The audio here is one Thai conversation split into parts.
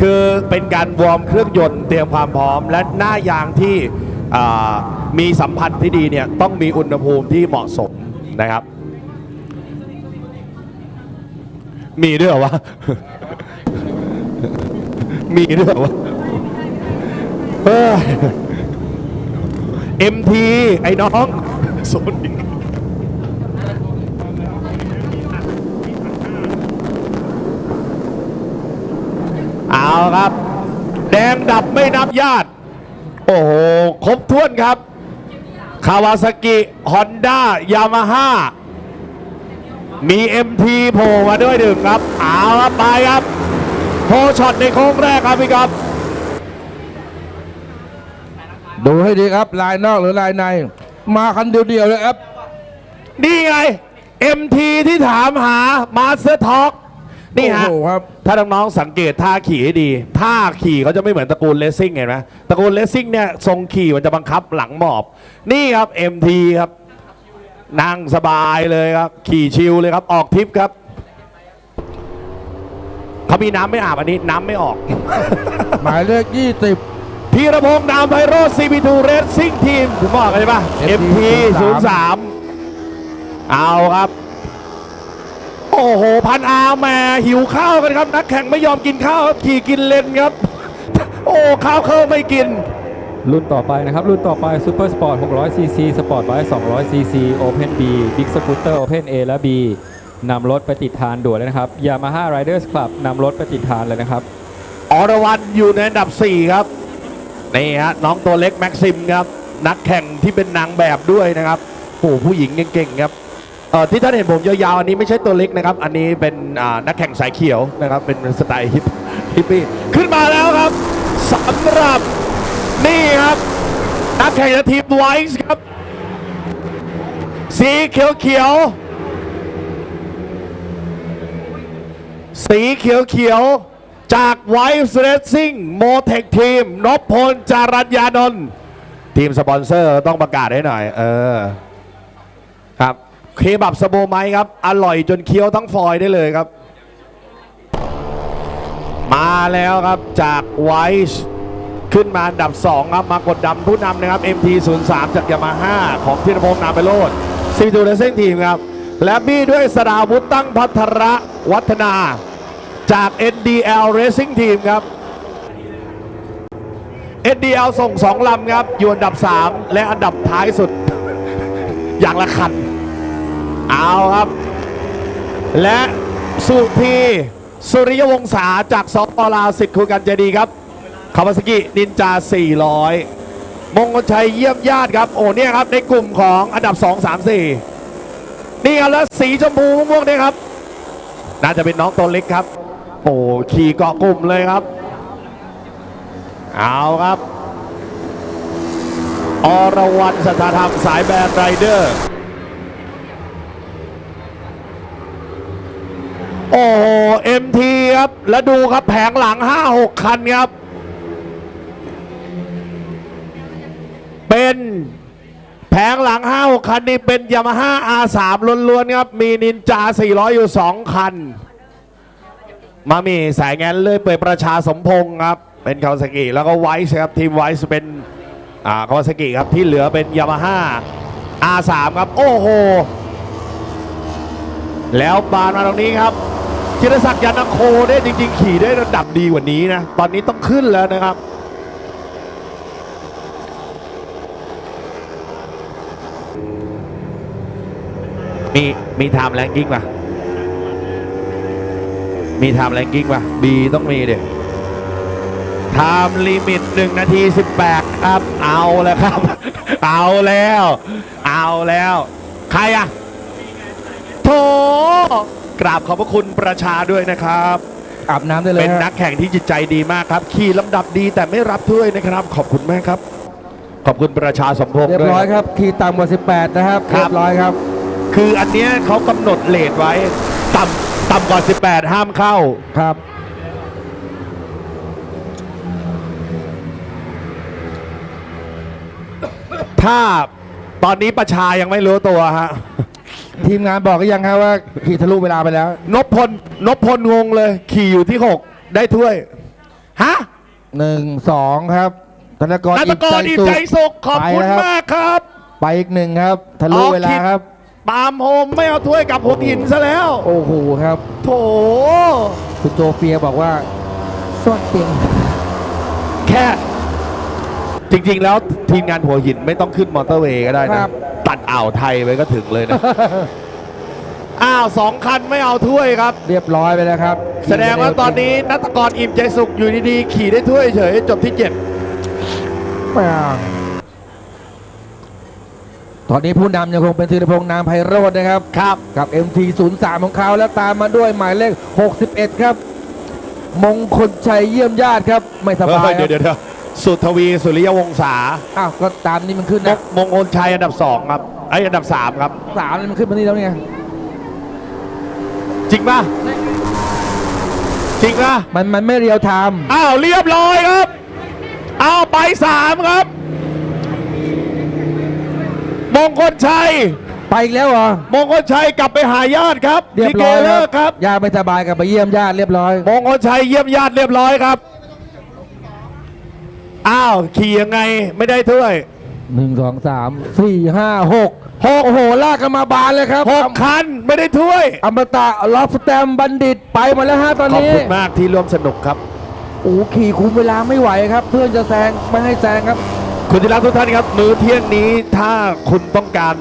คือเป็นการวอร์มเครื่องยนต์เตรียมความพร้อม และหน้ายางที่อ่ามีสัมพันธ์ที่ดีเนี่ยต้องมีอุณหภูมิที่เหมาะสมนะครับ มีด้วยเหรอวะ มีด้วยเหรอวะเฮ้ย MT ไอ้น้องโซนิกเอา ครับ แดงดับไม่นับญาติ โอ้โห ครบถ้วนครับ คาวาซากิฮอนด้ายามาฮ่ามี MT โผล่มาด้วยหนึ่งครับ เอาครับไปครับโพช็อตในโค้งแรกครับพี่ครับดูให้ดีครับ ลายนอกหรือลายใน มาคันเดียวๆเลยครับ นี่ไง MT ที่ถามหามาสเตอร์ท็อก นี่ฮะโอ้โหครับ ถ้าน้องๆสังเกตท่าขี่ให้ดีท่าขี่เขาจะไม่เหมือนตระกูลเลสซิ่งเห็นไหมตระกูลเลสซิ่งเนี่ยทรงขี่มันจะบังคับหลังหมอบ นี่ครับ MT ครับ นั่งสบายเลยครับ ขี่ชิลเลยครับ ออกทริปครับเขามีน้ำไม่อาบอันนี้น้ำไม่ออก หมายเลข20พีระพงษ์นามไพโรจน์ CP2 Racing Team ผมบอกกันใช่ปะ MP 03 เอาครับโอ้โห พันอาแหม่หิวข้าวกันครับ นักแข่งไม่ยอมกินข้าวครับขี่กินเลนครับ โอ้ข้าวเข้าไม่กิน รุ่นต่อไปนะครับ รุ่นต่อไป Super Sport 600 cc Sport Bike 200 cc Open B Big Scooter Open A และ B นำรถไปติดทานด่วนเลยนะครับ Yamaha Riders Club นำรถไปติดทานเลยนะครับอรวรรณอยู่ในอันดับ 4 ครับนี่ฮะน้องตัวเล็กแม็กซิมครับ นักแข่งที่เป็นนางแบบด้วยนะครับโอ้โหผู้หญิงเก่งๆครับ เอ่อที่ท่านเห็นผมยาวๆ อันนี้ไม่ใช่ตัวเล็กนะครับ อันนี้เป็นอ่านักแข่งสายเขียวนะครับ เป็นสไตล์ฮิปฮิปปี้ขึ้นมาแล้วครับสำหรับนี่ครับ นักแข่งจากทีมไวส์ครับ สีเขียวๆ สีเขียวๆ จากไวส์เรสซิ่งโมเทคทีมนพพลจารัญญานนท์ทีมสปอนเซอร์ต้องประกาศให้หน่อย เออ เคบับสโบไมครับ อร่อยจนเคี้ยวทั้งฟอยได้เลยครับ มาแล้วครับจากไวส์ขึ้นมาอันดับ 2 ครับ มากดดันผู้นำนะครับ MT03 จากยามาฮ่าของธีรพงษ์นามไปโลดซีทูเรซิ่งทีมครับ และบี้ด้วยสราวุธตั้งพัทระวัฒนาจาก NDL Racing Team ครับ NDL ส่ง 2 ลำครับ อยู่อันดับ 3 และอันดับท้ายสุด อย่างละคัน เอาครับ และสุพีสุริยวงศาจากสปลาวสิทธิ์คุกันใจดีครับคาวาสกินินจา 400 มงคลชัยเยี่ยมญาติครับ โอ้เนี่ยครับ ในกลุ่มของอันดับ 2 3 4 นี่ครับแล้วสีชมพูม่วงเนี่ยครับ น่าจะเป็นน้องตัวเล็กครับ โอ้ขี่เกาะกลุ่มเลยครับ เอาครับ อรวรรณสัทธาธรรมสายแบนไรเดอร์ โอ้โห MT ครับแล้วดูครับแผงหลัง 5-6 คันครับ เป็นแผงหลัง 5-6 คันนี่เป็นยามาฮ่า R3 ล้วนๆครับ มีนินจา 400 อยู่ 2 คัน มามีสายงานเลยเปิดประชาสมพงศ์ครับ เป็นคาวาซากิแล้วก็ไวส์ครับ ทีมไวส์เป็นอ่าคาวาซากิครับ ที่เหลือเป็นยามาฮ่า R3 ครับ โอ้โห แล้วบานมาตรงนี้ครับจิรศักดิ์ยานโคเนี่ยจริง ๆ ขี่ได้ระดับดีกว่านี้นะ ตอนนี้ต้องขึ้นแล้วนะครับมีมีไทม์แรงกิ้งป่ะ มีไทม์แรงกิ้งป่ะ B ต้องมีเด็ไทม์ลิมิต1นาที18ครับ เอาแล้วครับ เอาแล้ว เอาแล้ว ใครอะ โถกราบขอบพระคุณประชาด้วยนะครับ อาบน้ำได้เลยเป็นฮะนักแข่งที่จิตใจดีมากครับ ขี่ลำดับดีแต่ไม่รับถ้วยนะครับ ขอบคุณมากครับ ขอบคุณประชาสมพงษ์เรียบด้วย ร้อยครับขี่ต่ำกว่า 18 นะครับครับเรียบร้อยครับ คืออันเนี้ยเขากำหนดเลทไว้ ต่ำต่ำกว่า 18 ห้ามเข้า ครับ ถ้าตอนนี้ประชายังไม่รู้ตัวฮะ ทีมงานบอกก็ยังครับว่าขี่ทะลุเวลาไปแล้ว นพพลนพพลงงเลย ขี่อยู่ที่6ได้ถ้วย ฮะหนึ่งสองครับธนกรนัตกรอิ่อิ่มมใจใจสุขสุขขอบไปคุณแล้วครับมากครับ ไปอีกหนึ่งครับทะลุออกเวลาคิดครับ ปาล์มโฮมไม่เอาถ้วยกลับหัวหินซะแล้ว โอ้โหครับ โถคุณโจเฟียบอกว่าสวดเตียงแค่ จริงๆแล้วทีมงานหัวหินไม่ต้องขึ้นมอเตอร์เวย์ก็ได้ครันะบ ตัดอ่าวไทยไปก็ถึงเลยนะ อ้าวสองคันไม่เอาถ้วยครับ เรียบร้อยไปแล้วครับแสดงว่าตอนนี้นัตกรอิ่มใจสุขอยู่ดีๆ ขี่ได้ถ้วยเฉยจบที่เจ็ดไม่เอาตอนนี้ผู้นำยังคงเป็นธีรพงษ์นามไพโรจน์นะครับ ครับ กับ MT03 ของเขาแล้วตามมาด้วยหมายเลข 61 ครับ มงคลชัยเยี่ยมญาติครับ ไม่สบายเฮ้ยคเดี๋รัยวบเดี๋ยวเดี๋ยว สุทวีสุริยวงศาอ้าวก็ตามนี้มันขึ้นมนะงมงคลชัยอันดับสองครับไอยอันดับสามครับ สามนี่มันขึ้นมานี่แล้วเนี่ยจริงป่ะจริงป่ะมันมันไม่เรียวไทม์อ้าวเรียบร้อยครับอ้าวไปสามครับ มงคลชัย ไปอีกแล้วเหรอมงคลชัยกลับไปหาญาติครับเรียบลิเกร้อยเลิกครับญาติไม่สบายกลับไปเยี่ยมญาติเรียบร้อย มงคลชัยเยี่ยมญาติเรียบร้อยครับ อ้าว ขี่ยังไงไม่ได้ถ้วยหนึ่งสองสามสี่ห้าหกหกโอ้โห ลากกันมาบานเลยครับหกคันไม่ได้ถ้วย อมตะลอฟสแตมบัณฑิตไปหมาแล้วฮะตอนขอบนี้คุณมากที่ร่วมสนุกครับ โอ้ขี่คุมเวลาไม่ไหวครับ เพื่อนจะแซงไม่ให้แซงครับ คุณที่รักทุกท่านครับ มื้อเที่ยงนี้ถ้าคุณต้องการ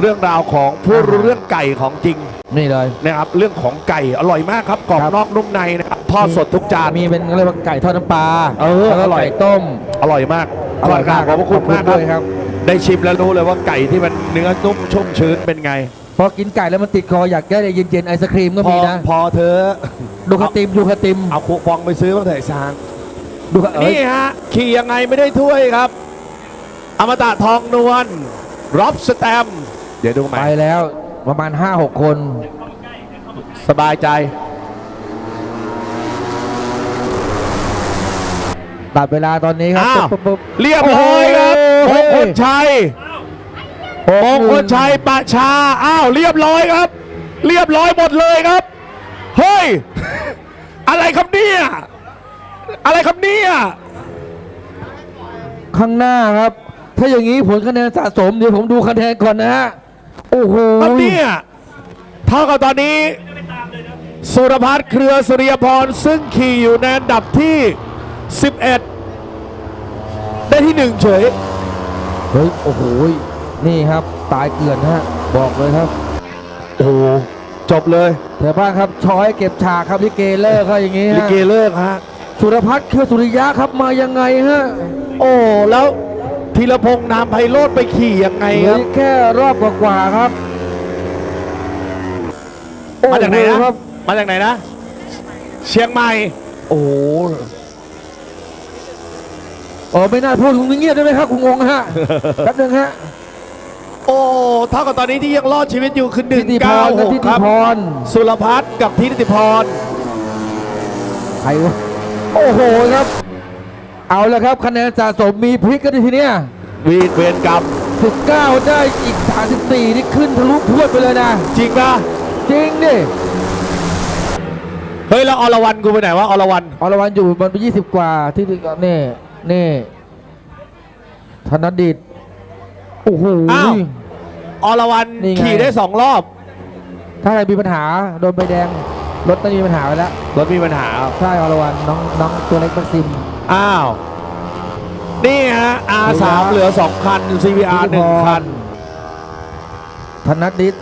เรื่องราวของผู้รู้เรื่องไก่ของจริง นี่เลย นะครับเรื่องของไก่อร่อยมากครับกรอบครับ นอกนุ่มในนะครับทอดสดทุกจาน มีเป็นเรียกว่าไก่ทอดน้ำปลาเออแล้วก็อร่อย ไก่ต้ม อร่อยมากอร่อยมากขอบพระคุณมากด้วยครับ ได้ชิมแล้วรู้เลยว่าไก่ที่มันเนื้อนุ่มชุ่มชื้นเป็นไง พอกินไก่แล้วมันติดคออยากได้เย็นๆไอศครีมก็พอมีนะ พอเธอะดูคาติมดูคาติมเอาคูปองไปซื้อบ้างเถอะไอ้ซาง ดูคาเอ้ยนี่ฮะ ขี่ยังไงไม่ได้ถ้วยครับ อมตะทองนวลร็อบสแตมป์เดี๋ยวดูใหไปม่แล้ว ประมาณ 5-6 คน สบายใจ ตัดเวลาตอนนี้ครัอ้าว ปุ๊บปุ๊บเรียบร้อยครับมโอ้งโหคลชัยหกมงหคนึ่ลชัยประชา อ้าว เรียบร้อยครับ เรียบร้อยหมดเลยครับ เฮ้ย อะไรครับเนี่ย อะไรครับเนี่ย ข้างหน้าครับ ถ้าอย่างนี้ผลคะแนนสะสมเดี๋ยวผมดูคะแนนก่อนนะฮะ โอ้โหครับเนี่ยเท่ากับตอนนี้ สุรพัฒน์เครือสุริยพร ซึ่งขี่อยู่ในอันดับที่ 11 ได้ที่หนึ่งเฉย เฮ้ย โอ้โห นี่ครับ ตายเกลื่อนฮะ บอกเลยครับ โอ้โห จบเลยแต่บ้างครับ ช้อยเก็บฉากครับลิเกเลอร์เขาอย่างนี้ลิฮะเกเลิกฮะ สุรพัฒน์เครือสุริยะครับมายังไงฮะ โอ้ แล้ว ธีรพงษ์นามไพโรธไปขี่ยังไงเหคลืรัอบแค่รอบกว่าๆครับมาจากไหนโอ้นะโครับ มาจากไหนนะ เชียงใหม่ โอ้โหโอ้ไม่น่าพูดคุณเงียบได้ไหมครับคุณงงฮะ แป๊บนึงฮะโอ้เท่ากับตอนนี้ที่ยังรอดชีวิตอยู่คือหนึ่ทิงติพเก้ารครับหกทิคติรับ พรสุรพัฒน์กับทิติพร ใครวะโอ้โหครับ เอาละครับคะแนนสะสมมีพลิกกันทีเนี้ยวีดเวรกรรม19 ได้อีก 34 นี่ขึ้นทะลุพรวดไปเลยนะ จริงป่ะ จริงดิ เฮ้ย แล้วอรวรันกูไปไหนวะอรวรันอรวรรณอยู่มันไป 20 กว่าที่นี่นี่ธนดิตโอ้โหอ้าวอรวรันนี่ไงขี่ได้สองรอบ ถ้าใครมีปัญหา โดนใบแดง รถต้องมีปัญหาไปแล้ว รถมีปัญหาครับ ใช่อรวรรณน้องน้องตัวเล็กแม็กซิม อ้าว นี่ฮะ R3 เหลือ 2 คัน CVR 1 คัน ธนดิต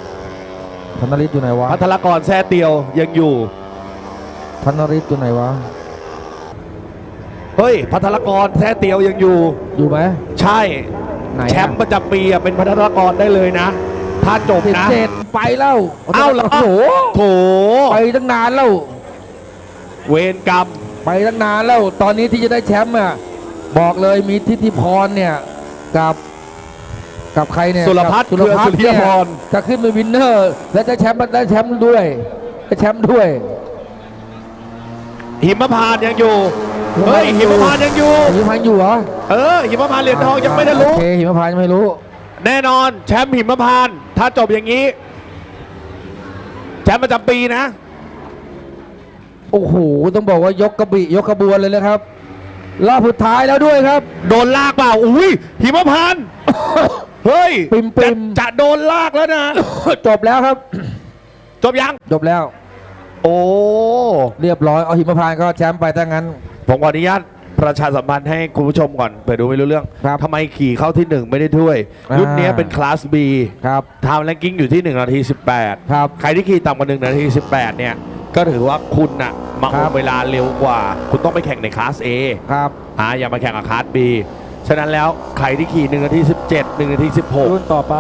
ธนดิตอยู่ไหนวะพัทรกรแซ่เตียวยังอยู่ ธนดิตอยู่ไหนวะ เฮ้ย พัทรกรแซ่เตียวยังอยู่ อยู่ไหมใช่ ไหนอะแชมป์ประจำปีอะเป็นพัทรกรได้เลยนะ ถ้าจบสิบนะ เจ็ด ไปแล้ว เอ้าเหรอโอ้โหโถไปตั้งนานแล้ว เวรกรรมไปตั้งนานแล้ว ตอนนี้ที่จะได้แชมป์อะบอกเลยมีทิติพรเนี่ยกับกับใครเนี่ยสุรพัฒน์กับเครือสุริยพรจะขึ้นเป็นวินเนอร์ และจะแชมป์ได้แชมป์ด้วยได้แชมป์ด้วย หิมพานต์ยังอยู่เฮ้ยหิมพานต์ยังอยู่หิมพานต์อยู่เหรอเออหิมพานต์เหรียญทองยังไม่ได้รู้โอเคหิมพานต์ยังไม่รู้ แน่นอนแชมป์หิมพานต์ถ้าจบอย่างนี้ แชมป์ประจำปีนะ โอ้โห ต้องบอกว่ายกกระบี่ยกขบวนเลยนะครับ รอบสุดท้ายแล้วด้วยครับ โดนลากเปล่า อุ้ยหิมพานต์ เฮ้ยปิ่มๆ จะจะโดนลากแล้วนะ จบแล้วครับ จบยัง จบแล้ว โอ้ เรียบร้อย เอาหิมพานต์ก็แชมป์ไปถ้างั้น ผมขออนุญาต ประชาสัมพันธ์ให้คุณผู้ชมก่อนเผื่อดูไม่รู้เรื่องครับทำไมขี่เข้าที่หนึ่งไม่ได้ถ้วย อ่ารุ่ รุ่นนี้เป็นคลาส B ครับทำแรงกิ้งอยู่ที่ 1 นาที 18 ครับ ใครที่ขี่ต่ำกว่า 1 นาที 18 เนี่ย ก็ถือว่าคุณน่ะมาครัอบ มเวลาเร็วกว่า คุณต้องไปแข่งในคลาส A ครับ อ่าอย่ามาแข่งกับคลาส B ฉะนั้นแล้วใครที่ขี่1นาที 17 1 นาที 16 รุ่นต่อไป